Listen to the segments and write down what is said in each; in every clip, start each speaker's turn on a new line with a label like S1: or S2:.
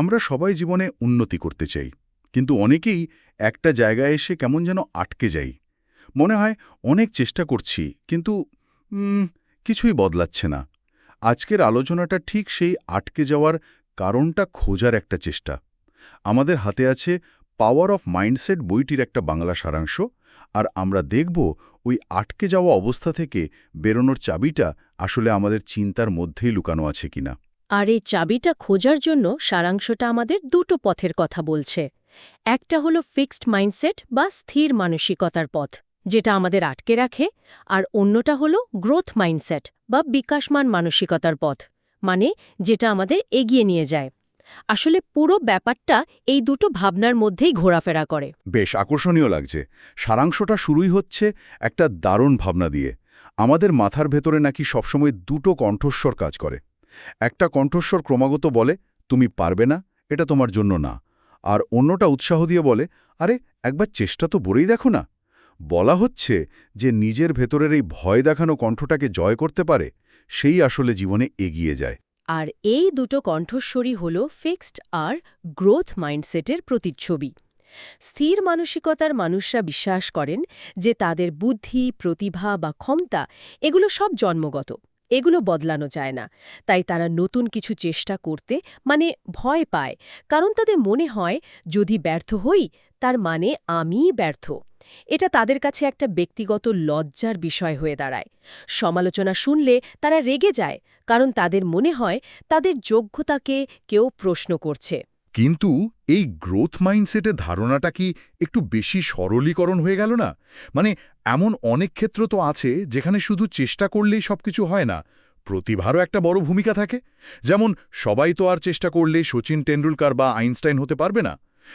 S1: আমরা সবাই জীবনে উন্নতি করতে চাই, কিন্তু অনেকেই একটা জায়গায় এসে কেমন যেন আটকে যাই। মনে হয় অনেক চেষ্টা করছি, কিন্তু কিছুই বদলাচ্ছে না। আজকের আলোচনাটা ঠিক সেই আটকে যাওয়ার কারণটা খোঁজার একটা চেষ্টা। আমাদের হাতে আছে পাওয়ার অফ মাইন্ডসেট বইটির একটা বাংলা সারাংশ, আর আমরা দেখব ওই আটকে যাওয়া অবস্থা থেকে বেরোনোর চাবিটা আসলে আমাদের চিন্তার মধ্যেই লুকানো আছে কিনা।
S2: আর এই চাবিটা খোঁজার জন্য সারাংশটা আমাদের দুটো পথের কথা বলছে। একটা হলো ফিক্সড মাইন্ডসেট বা স্থির মানসিকতার পথ, যেটা আমাদের আটকে রাখে, আর অন্যটা হলো গ্রোথ মাইন্ডসেট বা বিকাশমান মানসিকতার পথ মানে যেটা আমাদের এগিয়ে নিয়ে যায়। আসলে পুরো ব্যাপারটা এই দুটো ভাবনার মধ্যেই ঘোরাফেরা করে।
S1: বেশ আকর্ষণীয় লাগছে। সারাংশটা শুরুই হচ্ছে একটা দারুণ ভাবনা দিয়ে। আমাদের মাথার ভেতরে নাকি সবসময় দুটো কণ্ঠস্বর কাজ করে। একটা কণ্ঠস্বর ক্রমাগত বলে, তুমি পারবে না, এটা তোমার জন্য না। আর অন্যটা উৎসাহ দিয়ে বলে, আরে, একবার চেষ্টা তো বলেই দেখো না। বলা হচ্ছে যে নিজের ভেতরের এই ভয় দেখানো কণ্ঠটাকে জয় করতে পারে, সেই আসলে জীবনে এগিয়ে যায়।
S2: আর এই দুটো কণ্ঠস্বরই হল ফিক্সড আর গ্রোথ মাইন্ডসেটের প্রতিচ্ছবি। স্থির মানসিকতার মানুষরা বিশ্বাস করেন যে তাদের বুদ্ধি, প্রতিভা বা ক্ষমতা, এগুলো সব জন্মগত। এগুলো বদলানো যায় না। তাই তারা নতুন কিছু চেষ্টা করতে মানে ভয় পায়। কারণ তাদের মনে হয়, যদি ব্যর্থ হই, তার মানে আমিই ব্যর্থ। এটা তাদের কাছে একটা ব্যক্তিগত লজ্জার বিষয় হয়ে দাঁড়ায়। সমালোচনা শুনলে তারা রেগে যায়, কারণ তাদের মনে হয়, তাদের যোগ্যতাকে কেউ প্রশ্ন করছে।
S1: কিন্তু এই গ্রোথ মাইন্ডসেটের ধারণাটা কি একটু বেশি সরলীকরণ হয়ে গেল না? মানে এমন অনেক ক্ষেত্র তো আছে যেখানে শুধু চেষ্টা করলেই সবকিছু হয় না, প্রতিভারও একটা বড় ভূমিকা থাকে। যেমন, সবাই তো আর চেষ্টা করলে সচিন টেন্ডুলকার বা আইনস্টাইন হতে পারবে না।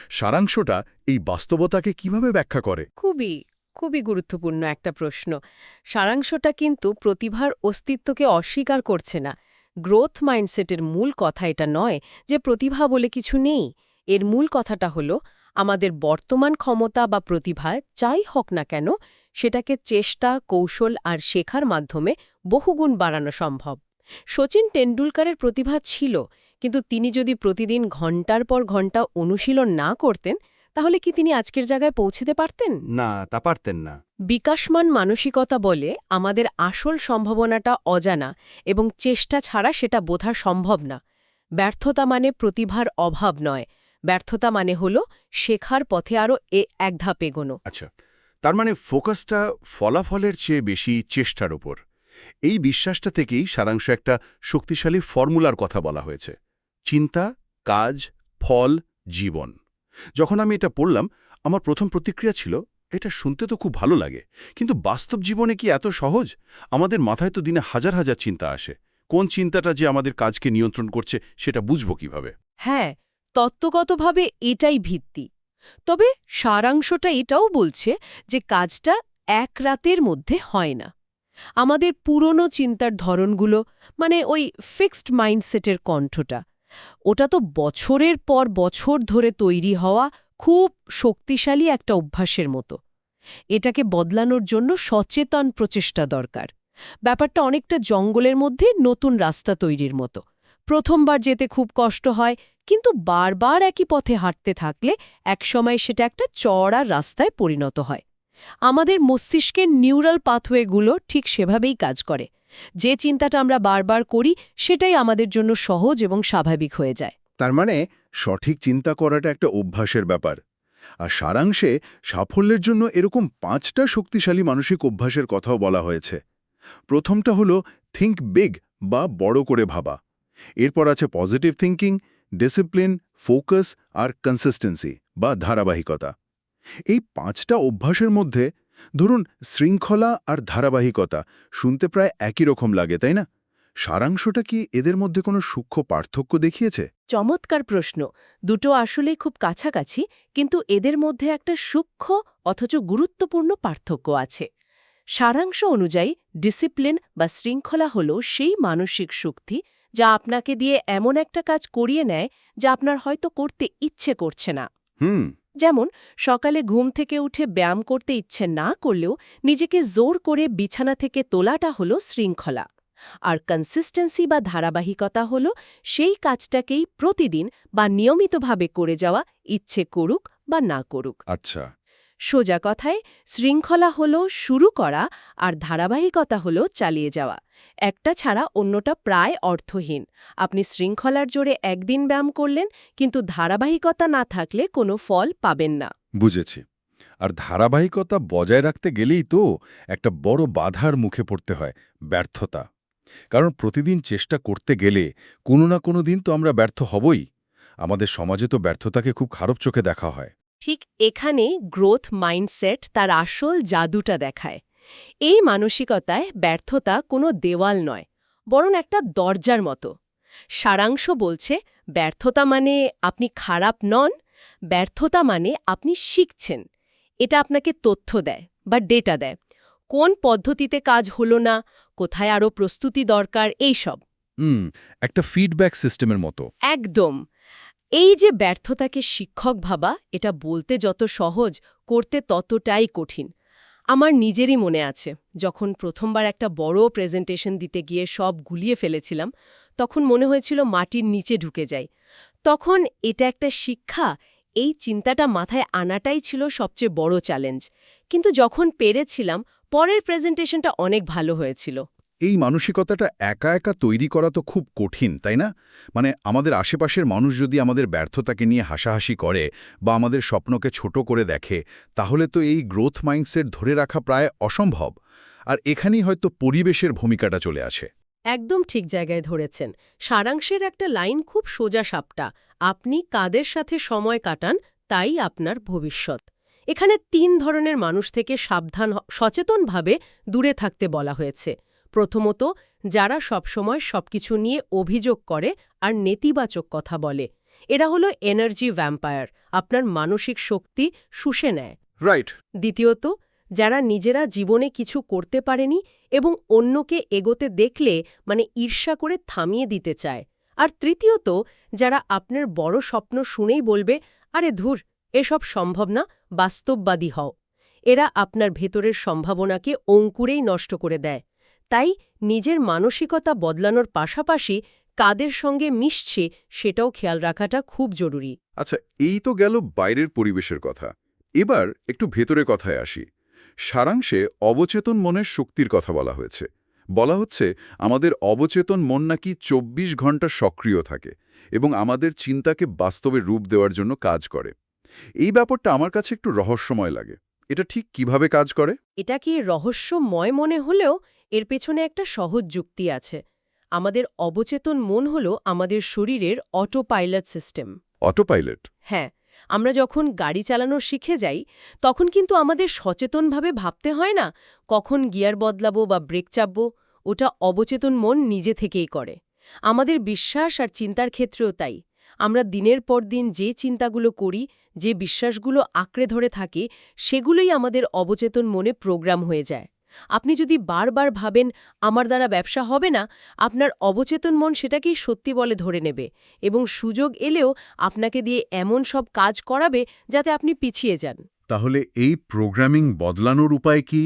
S1: সারাংশটা এই বাস্তবতাকে কীভাবে ব্যাখ্যা করে?
S2: খুবই খুবই গুরুত্বপূর্ণ একটা প্রশ্ন। সারাংশটা কিন্তু প্রতিভার অস্তিত্বকে অস্বীকার করছে না। গ্রোথ মাইন্ডসেটের মূল কথা এটা নয় যে প্রতিভা বলে কিছু নেই। এর মূল কথাটা হলো, আমাদের বর্তমান ক্ষমতা বা প্রতিভা যাই হোক না কেন, সেটাকে চেষ্টা, কৌশল আর শেখার মাধ্যমে বহুগুণ বাড়ানো সম্ভব। সচিন টেন্ডুলকারের প্রতিভা ছিল, কিন্তু তিনি যদি প্রতিদিন ঘণ্টার পর ঘণ্টা অনুশীলন না করতেন তাহলে কি তিনি আজকের জায়গায় পৌঁছতে পারতেন?
S3: না তা পারতেন না।
S2: বিকাশমান মানসিকতা বলে আমাদের আসল সম্ভাবনাটা অজানা এবং চেষ্টা ছাড়া সেটা বোঝা সম্ভব না। ব্যর্থতা মানে প্রতিভার অভাব নয়। ব্যর্থতা মানে হল শেখার পথে আরও এ এক ধাপ এগোনো।
S3: আচ্ছা তার মানে ফোকাসটা ফলাফলের চেয়ে বেশি চেষ্টার ওপর। এই বিশ্বাসটা থেকেই সারাংশ একটা শক্তিশালী ফর্মুলার কথা বলা হয়েছে। চিন্তা কাজ ফল জীবন। যখন আমি এটা পড়লাম, আমার প্রথম প্রতিক্রিয়া ছিল, এটা শুনতে তো খুব ভালো লাগে, কিন্তু বাস্তব জীবনে কি এত সহজ? আমাদের মাথায় তো দিনে হাজার হাজার চিন্তা আসে। কোন চিন্তাটা যে আমাদের কাজকে নিয়ন্ত্রণ করছে, সেটা বুঝব কীভাবে?
S2: হ্যাঁ তত্ত্বগতভাবে এটাই ভিত্তি। তবে সারাংশটা এটাও বলছে যে কাজটা এক রাতের মধ্যে হয় না। আমাদের পুরনো চিন্তার ধরনগুলো মানে ওই ফিক্সড মাইন্ডসেটের কণ্ঠটা ওটা তো বছরের পর বছর ধরে তৈরি হওয়া খুব শক্তিশালী একটা অভ্যাসের মতো। এটাকে বদলানোর জন্য সচেতন প্রচেষ্টা দরকার। ব্যাপারটা অনেকটা জঙ্গলের মধ্যে নতুন রাস্তা তৈরির মতো। প্রথমবার যেতে খুব কষ্ট হয়, কিন্তু বারবার একই পথে হাঁটতে থাকলে একসময় সেটা একটা চড়া রাস্তায় পরিণত হয়। আমাদের মস্তিষ্কের নিউরাল পাথওয়েগুলো ঠিক সেভাবেই কাজ করে। যে চিন্তাটা আমরা বারবার করি, সেটাই আমাদের জন্য সহজ এবং স্বাভাবিক হয়ে যায়।
S1: তার মানে সঠিক চিন্তা করাটা একটা অভ্যাসের ব্যাপার। আর সারাংশে, সাফল্যের জন্য এরকম পাঁচটা শক্তিশালী মানসিক অভ্যাসের কথাও বলা হয়েছে। প্রথমটা হলো থিঙ্ক বিগ বা বড় করে ভাবা। এরপর আছে পজিটিভ থিঙ্কিং ডিসিপ্লিন ফোকাস আর কনসিস্টেন্সি বা ধারাবাহিকতা। এই পাঁচটা অভ্যাসের মধ্যে ধরুন শৃঙ্খলা আর ধারাবাহিকতা শুনতে প্রায় একই রকম লাগে তাই না? সারাংশটা কি এদের মধ্যে কোনো সূক্ষ্ম পার্থক্য দেখিয়েছে?
S2: চমৎকার প্রশ্ন। দুটো আসলেই খুব কাছাকাছি কিন্তু এদের মধ্যে একটা সূক্ষ্ম অথচ গুরুত্বপূর্ণ পার্থক্য আছে। সারাংশ অনুযায়ী ডিসিপ্লিন বা শৃঙ্খলা হল সেই মানসিক শক্তি যা আপনাকে দিয়ে এমন একটা কাজ করিয়ে নেয় যা আপনার হয়তো করতে ইচ্ছে করছে না।
S1: হুম।
S2: যেমন, সকালে ঘুম থেকে উঠে ব্যায়াম করতে ইচ্ছে না করলেও নিজেকে জোর করে বিছানা থেকে তোলাটা হলো শৃঙ্খলা। আর কনসিস্টেন্সি বা ধারাবাহিকতা হল সেই কাজটাকেই প্রতিদিন বা নিয়মিতভাবে করে যাওয়া ইচ্ছে করুক বা না করুক।
S1: আচ্ছা।
S2: সোজা কথায় শৃঙ্খলা হল শুরু করা আর ধারাবাহিকতা হল চালিয়ে যাওয়া। একটা ছাড়া অন্যটা প্রায় অর্থহীন। আপনি শৃঙ্খলার জোরে একদিন ব্যায়াম করলেন, কিন্তু ধারাবাহিকতা না থাকলে কোনো ফল পাবেন না।
S1: বুঝেছি। আর ধারাবাহিকতা বজায় রাখতে গেলেই তো একটা বড় বাধার মুখে পড়তে হয়, ব্যর্থতা। কারণ প্রতিদিন চেষ্টা করতে গেলে কোনো না কোনো দিন তো আমরা ব্যর্থ হবই। আমাদের সমাজে তো ব্যর্থতাকে খুব খারাপ চোখে দেখা হয়।
S2: ঠিক এখানে গ্রোথ মাইন্ডসেট তার আসল জাদুটা দেখায়। এই মানসিকতায় ব্যর্থতা কোনো দেওয়াল নয় বরং একটা দরজার মতো। সারাংশ বলছে ব্যর্থতা মানে আপনি খারাপ নন ব্যর্থতা মানে আপনি শিখছেন। এটা আপনাকে তথ্য দেয় বা ডেটা দেয়। কোন পদ্ধতিতে কাজ হলো না কোথায় আরও প্রস্তুতি দরকার এইসব।
S1: হুম একটা ফিডব্যাক সিস্টেমের মতো।
S2: একদম। এই যে ব্যর্থতাকে শিক্ষক ভাবা, এটা বলতে যত সহজ, করতে ততটাই কঠিন। আমার নিজেরই মনে আছে, যখন প্রথমবার একটা বড় প্রেজেন্টেশন দিতে গিয়ে সব গুলিয়ে ফেলেছিলাম, তখন মনে হয়েছিল মাটির নিচে ঢুকে যাই। তখন এটা একটা শিক্ষা, এই চিন্তাটা মাথায় আনাটাই ছিল সবচেয়ে বড় চ্যালেঞ্জ কিন্তু যখন পেরেছিলাম, পরের প্রেজেন্টেশনটা অনেক ভালো হয়েছিল।
S1: এই মানসিকতাটা একা একা তৈরি করা তো খুব কঠিন, তাই না? মানে আমাদের আশেপাশের মানুষ যদি আমাদের ব্যর্থতাকে নিয়ে হাসাহাসি করে বা আমাদের স্বপ্নকে ছোট করে দেখে, তাহলে তো এই গ্রোথ মাইন্ডসেট ধরে রাখা প্রায় অসম্ভব। আর এখানেই হয়তো পরিবেশের ভূমিকাটা চলে আছে
S2: একদম ঠিক জায়গায় ধরেছেন। সারাংশের একটা লাইন খুব সোজা সাপটা, আপনি কাদের সাথে সময় কাটান, তাই আপনার ভবিষ্যৎ। এখানে তিন ধরনের মানুষ থেকে সাবধান সচেতনভাবে দূরে থাকতে বলা হয়েছে। প্রথমত যারা সবসময় সবকিছু নিয়ে অভিযোগ করে আর নেতিবাচক কথা বলে। এরা হলো এনার্জি ভ্যাম্পায়ার আপনার মানসিক শক্তি শুষে নেয়।
S1: রাইট
S2: দ্বিতীয়ত যারা নিজেরা জীবনে কিছু করতে পারেনি এবং অন্যকে এগোতে দেখলে মানে ঈর্ষা করে থামিয়ে দিতে চায়। আর তৃতীয়ত যারা আপনার বড় স্বপ্ন শুনেই বলবে আরে ধুর এসব সম্ভব না বাস্তববাদী হও। এরা আপনার ভেতরের সম্ভাবনাকে অঙ্কুরেই নষ্ট করে দেয়। তাই নিজের মানসিকতা বদলানোর পাশাপাশি কাদের সঙ্গে মিশছে সেটাও খেয়াল রাখাটা খুব জরুরি।
S1: আচ্ছা এই তো গেল বাইরের পরিবেশের কথা। এবার একটু ভেতরে কথায় আসি। সারাংশে অবচেতন মনের শক্তির কথা বলা হয়েছে। বলা হচ্ছে আমাদের অবচেতন মন নাকি ২৪ ঘণ্টা সক্রিয় থাকে এবং আমাদের চিন্তাকে বাস্তবে রূপ দেওয়ার জন্য কাজ করে। এই ব্যাপারটা আমার কাছে একটু রহস্যময় লাগে। এটা ঠিক কীভাবে কাজ করে?
S2: এটা কি রহস্যময় মনে হলেও এর পেছনে একটা সহজ যুক্তি আছে। আমাদের অবচেতন মন হল আমাদের শরীরের অটো পাইলট সিস্টেম
S1: অটোপাইলট
S2: হ্যাঁ আমরা যখন গাড়ি চালানো শিখে যাই তখন কিন্তু আমাদের সচেতনভাবে ভাবতে হয় না কখন গিয়ার বদলাবো বা ব্রেক চাপবো ওটা অবচেতন মন নিজে থেকেই করে। আমাদের বিশ্বাস আর চিন্তার ক্ষেত্রেও তাই। আমরা দিনের পর দিন যে চিন্তাগুলো করি যে বিশ্বাসগুলো আঁকড়ে ধরে থাকে সেগুলোই আমাদের অবচেতন মনে প্রোগ্রাম হয়ে যায়। আপনি যদি বারবার ভাবেন আমার দ্বারা ব্যবসা হবে না, আপনার অবচেতন মন সেটাকেই সত্যি বলে ধরে নেবে এবং সুযোগ এলেও আপনাকে দিয়ে এমন সব কাজ করাবে যাতে আপনি পিছিয়ে যান।
S1: তাহলে এই প্রোগ্রামিং বদলানোর উপায় কি?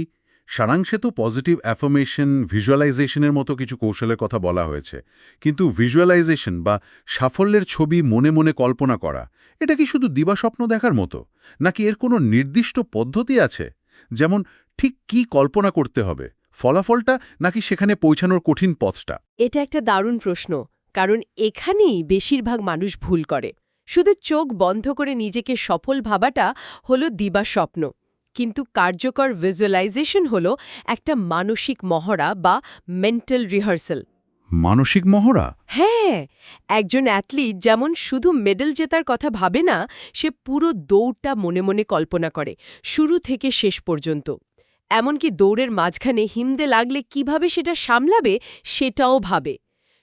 S1: সারাংশে তো পজিটিভ অ্যাফার্মেশন, ভিজুয়ালাইজেশনের মতো কিছু কৌশলের কথা বলা হয়েছে। কিন্তু ভিজুয়ালাইজেশন বা সাফল্যের ছবি মনে মনে কল্পনা করা, এটা কি শুধু দিবাস্বপ্ন দেখার মতো? নাকি এর কোনো নির্দিষ্ট পদ্ধতি আছে? যেমন ঠিক কি কল্পনা করতে হবে? ফলাফলটা নাকি সেখানে পৌঁছানোর কঠিন পথটা?
S2: এটা একটা দারুণ প্রশ্ন কারণ এখানেই বেশিরভাগ মানুষ ভুল করে। শুধু চোখ বন্ধ করে নিজেকে সফল ভাবাটা হল দিবা স্বপ্ন। কিন্তু কার্যকর ভিজুয়ালাইজেশন হল একটা মানসিক মহড়া বা মেন্টাল রিহার্সাল
S1: মানসিক মহড়া?
S2: হ্যাঁ একজন অ্যাথলিট যেমন শুধু মেডেল জেতার কথা ভাবে না সে পুরো দৌড়টা মনে মনে কল্পনা করে শুরু থেকে শেষ পর্যন্ত। এমনকি দৌড়ের মাঝখানে হিমদে লাগলে কীভাবে সেটা সামলাবে, সেটাও ভাবে।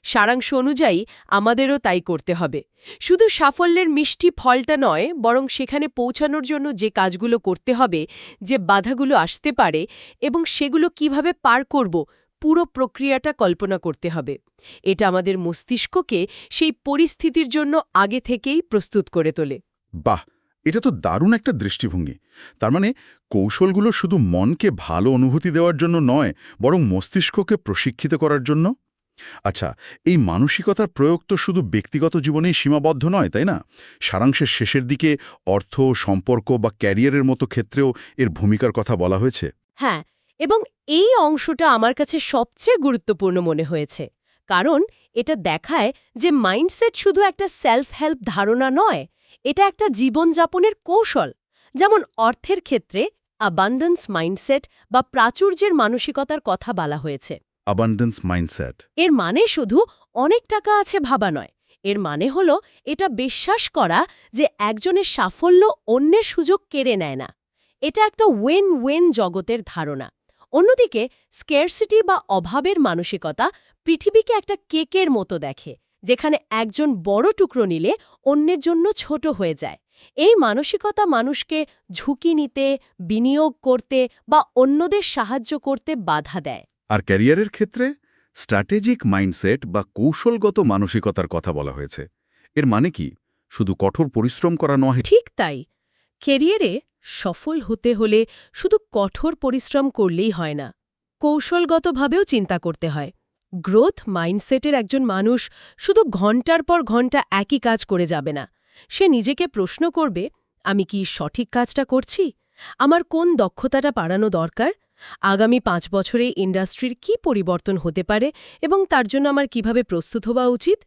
S2: সারাংশ অনুযায়ী আমাদেরও তাই করতে হবে। শুধু সাফল্যের মিষ্টি ফলটা নয়, বরং সেখানে পৌঁছানোর জন্য যে কাজগুলো করতে হবে, যে বাধাগুলো আসতে পারে এবং সেগুলো কীভাবে পার করব, পুরো প্রক্রিয়াটা কল্পনা করতে হবে। এটা আমাদের মস্তিষ্ককে সেই পরিস্থিতির জন্য আগে থেকেই প্রস্তুত করে তোলে।
S1: বাহ! এটা তো দারুণ একটা দৃষ্টিভঙ্গি। তার মানে কৌশলগুলো শুধু মনকে ভালো অনুভূতি দেওয়ার জন্য নয়, বরং মস্তিষ্ককে প্রশিক্ষিত করার জন্য। আচ্ছা এই মানসিকতার প্রয়োগ তো শুধু ব্যক্তিগত জীবনেই সীমাবদ্ধ নয়, তাই না? সারাংশের শেষের দিকে অর্থ, সম্পর্ক বা ক্যারিয়ারের মতো ক্ষেত্রেও এর ভূমিকার কথা বলা হয়েছে।
S2: হ্যাঁ এবং এই অংশটা আমার কাছে সবচেয়ে গুরুত্বপূর্ণ মনে হয়েছে। কারণ এটা দেখায় যে মাইন্ডসেট শুধু একটা সেলফ হেল্প ধারণা নয় এটা একটা জীবনযাপনের কৌশল যেমন অর্থের ক্ষেত্রে অ্যাবান্ডেন্স মাইন্ডসেট বা প্রাচুর্যের মানসিকতার কথা বলা হয়েছে।
S1: অ্যাবান্ডেন্স মাইন্ডসেট
S2: এর মানে শুধু অনেক টাকা আছে ভাবা নয় এর মানে হল এটা বিশ্বাস করা যে একজনের সাফল্য অন্যের সুযোগ কেড়ে নেয় না। এটা একটা ওয়েন ওয়েন জগতের ধারণা। অন্যদিকে স্কেয়ারসিটি বা অভাবের মানসিকতা পৃথিবীকে একটা কেকের মতো দেখে যেখানে একজন বড় টুকরো নিলে অন্যের জন্য ছোট হয়ে যায়। এই মানসিকতা মানুষকে ঝুঁকি নিতে বিনিয়োগ করতে বা অন্যদের সাহায্য করতে বাধা দেয়।
S1: আর ক্যারিয়ারের ক্ষেত্রে স্ট্র্যাটেজিক মাইন্ডসেট বা কৌশলগত মানসিকতার কথা বলা হয়েছে। এর মানে কি? শুধু কঠোর পরিশ্রম করা নয়।
S2: ঠিক তাই। কেরিয়ারে সফল হতে হলে শুধু কঠোর পরিশ্রম করলেই হয় না কৌশলগতভাবেও চিন্তা করতে হয়। গ্রোথ মাইন্ডসেটের একজন মানুষ শুধু ঘণ্টার পর ঘণ্টা একই কাজ করে যাবে না। সে নিজেকে প্রশ্ন করবে, আমি কি সঠিক কাজটা করছি? আমার কোন দক্ষতাটা বাড়ানো দরকার? আগামী পাঁচ বছরে ইন্ডাস্ট্রির কি পরিবর্তন হতে পারে এবং তার জন্য আমার কীভাবে প্রস্তুত হওয়া উচিত?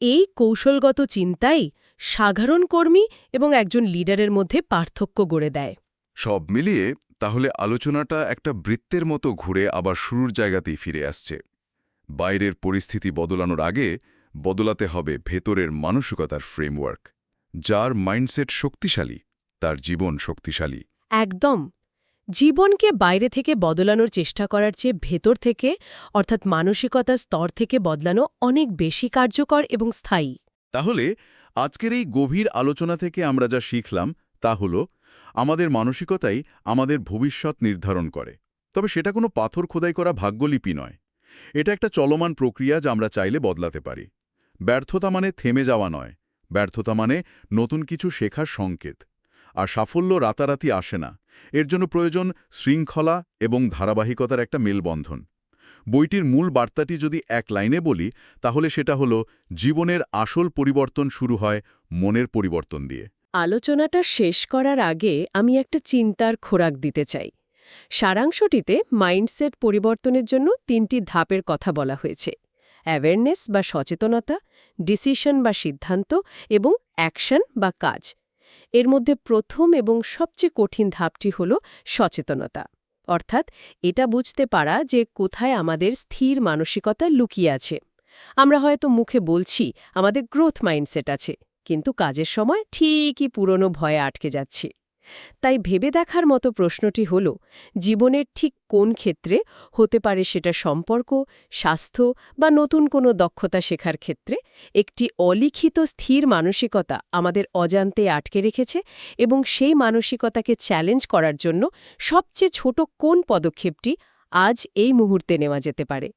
S2: এই কৌশলগত চিন্তাই সাধারণ কর্মী এবং একজন লিডারের মধ্যে পার্থক্য গড়ে দেয়।
S4: সব মিলিয়ে তাহলে আলোচনাটা একটা বৃত্তের মতো ঘুরে আবার শুরুর জায়গাতেই ফিরে আসছে। বাইরের পরিস্থিতি বদলানোর আগে বদলাতে হবে ভেতরের মানসিকতার ফ্রেমওয়ার্ক যার মাইন্ডসেট শক্তিশালী তার জীবন শক্তিশালী।
S2: একদম। জীবনকে বাইরে থেকে বদলানোর চেষ্টা করার চেয়ে ভেতর থেকে অর্থাৎ মানসিকতার স্তর থেকে বদলানো অনেক বেশি কার্যকর এবং স্থায়ী।
S1: তাহলে আজকের এই গভীর আলোচনা থেকে আমরা যা শিখলাম তা হল আমাদের মানসিকতাই আমাদের ভবিষ্যৎ নির্ধারণ করে। তবে সেটা কোনো পাথর খোদাই করা ভাগ্যলিপি নয়। এটা একটা চলমান প্রক্রিয়া যা আমরা চাইলে বদলাতে পারি। ব্যর্থতা মানে থেমে যাওয়া নয়। ব্যর্থতা মানে নতুন কিছু শেখার সংকেত। আর সাফল্য রাতারাতি আসে না। এর জন্য প্রয়োজন শৃঙ্খলা এবং ধারাবাহিকতার একটা মেলবন্ধন। বইটির মূল বার্তাটি যদি এক লাইনে বলি, তাহলে সেটা হলো, জীবনের আসল পরিবর্তন শুরু হয় মনের পরিবর্তন দিয়ে।
S2: আলোচনাটা শেষ করার আগে আমি একটা চিন্তার খোরাক দিতে চাই। সারাংশটিতে মাইন্ডসেট পরিবর্তনের জন্য তিনটি ধাপের কথা বলা হয়েছে। অ্যাওয়ারনেস বা সচেতনতা, ডিসিশন বা সিদ্ধান্ত এবং অ্যাকশন বা কাজ। এর মধ্যে প্রথম এবং সবচেয়ে কঠিন ধাপটি হল সচেতনতা। অর্থাৎ এটা বুঝতে পারা যে কোথায় আমাদের স্থির মানসিকতা লুকিয়ে আছে। আমরা হয়তো মুখে বলছি, আমাদের গ্রোথ মাইন্ডসেট আছে, কিন্তু কাজের সময় ঠিকই পুরনো ভয়ে আটকে যাচ্ছি। তাই ভেবে দেখার মতো প্রশ্নটি হল, জীবনের ঠিক কোন ক্ষেত্রে হতে পারে সেটা সম্পর্ক, স্বাস্থ্য বা নতুন কোনো দক্ষতা শেখার ক্ষেত্রে, একটি অলিখিত স্থির মানসিকতা আমাদের অজান্তে আটকে রেখেছে এবং সেই মানসিকতাকে চ্যালেঞ্জ করার জন্য সবচেয়ে ছোট কোন পদক্ষেপটি আজ এই মুহূর্তে নেওয়া যেতে পারে?